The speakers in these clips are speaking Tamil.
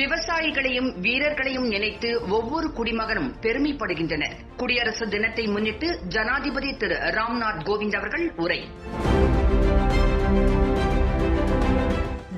விவசாயிகளையும் வீரர்களையும் நினைத்து ஒவ்வொரு குடிமகனும் பெருமைப்படுகின்றனர். குடியரசு தினத்தை முன்னிட்டு ஜனாதிபதி திரு ராம்நாத் கோவிந்த் அவர்கள் உரை.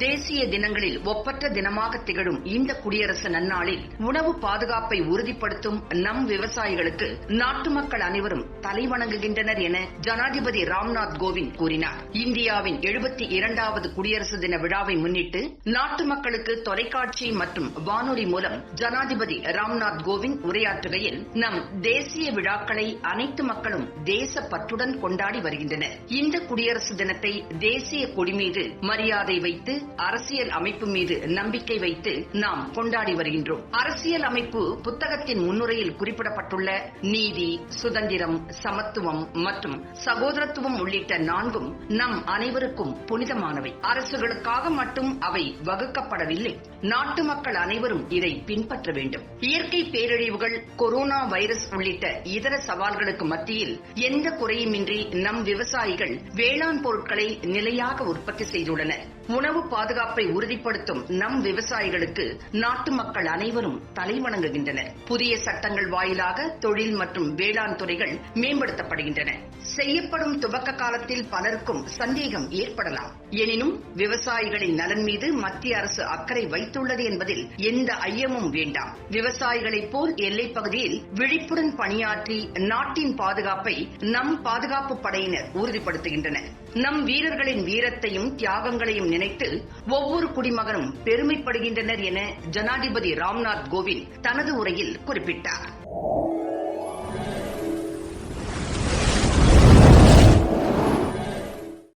தேசிய தினங்களில் ஒப்பற்ற தினமாக திகழும் இந்த குடியரசு நன்னாளில் உணவு பாதுகாப்பை உறுதிப்படுத்தும் நம் விவசாயிகளுக்கு நாட்டு மக்கள் அனைவரும் தலைவணங்குகின்றனர் என ஜனாதிபதி ராம்நாத் கோவிந்த் கூறினார். இந்தியாவின் எழுபத்தி இரண்டாவது குடியரசு தின விழாவை முன்னிட்டு நாட்டு மக்களுக்கு தொலைக்காட்சி மற்றும் வானொலி மூலம் ஜனாதிபதி ராம்நாத் கோவிந்த் உரையாற்றுகையில் நம் தேசிய விழாக்களை அனைத்து மக்களும் தேச பற்றுடன் கொண்டாடி வருகின்றனர். இந்த குடியரசு தினத்தை தேசிய கொடி மீது மரியாதை வைத்து அரசியல் அமைப்பு மீது நம்பிக்கை வைத்து நாம் கொண்டாடி வருகின்றோம். அரசியல் அமைப்பு புத்தகத்தின் முன்னுரையில் குறிப்பிடப்பட்டுள்ள நீதி சுதந்திரம் சமத்துவம் மற்றும் சகோதரத்துவம் உள்ளிட்ட நான்கும் நம் அனைவருக்கும் புனிதமானவை. அரசுகளுக்காக மட்டும் அவை வகுக்கப்படவில்லை. நாட்டு மக்கள் அனைவரும் இதை பின்பற்ற வேண்டும். இயற்கை பேரழிவுகள் கொரோனா வைரஸ் உள்ளிட்ட இதர சவால்களுக்கு மத்தியில் எந்த குறையுமின்றி நம் விவசாயிகள் வேளாண் பொருட்களை நிலையாக உற்பத்தி செய்துள்ளனர். உணவு பாதுகாப்பை உறுதிப்படுத்தும் நம் விவசாயிகளுக்கு நாட்டு மக்கள் அனைவரும் தலைவணங்குகின்றனர். புதிய சட்டங்கள் வாயிலாக தொழில் மற்றும் வேளாண் துறைகள் மேம்படுத்தப்படுகின்றன. செய்யப்படும் துவக்க காலத்தில் பலருக்கும் சந்தேகம் ஏற்படலாம். எனினும் விவசாயிகளின் நலன் மீது மத்திய அரசு அக்கறை வைத்துள்ளது என்பதில் எந்த ஐயமும் வேண்டாம். விவசாயிகளைப் போல் எல்லைப் பகுதியில் விழிப்புடன் பணியாற்றி நாட்டின் பாதுகாப்பை நம் பாதுகாப்பு படையினர் உறுதிப்படுத்துகின்றனர். நம் வீரர்களின் வீரத்தையும் தியாகங்களையும் நினைத்து ஒவ்வொரு குடிமகனும் பெருமைப்படுகின்றனர் என ஜனாதிபதி ராம்நாத் கோவிந்த் தனது உரையில் குறிப்பிட்டார்.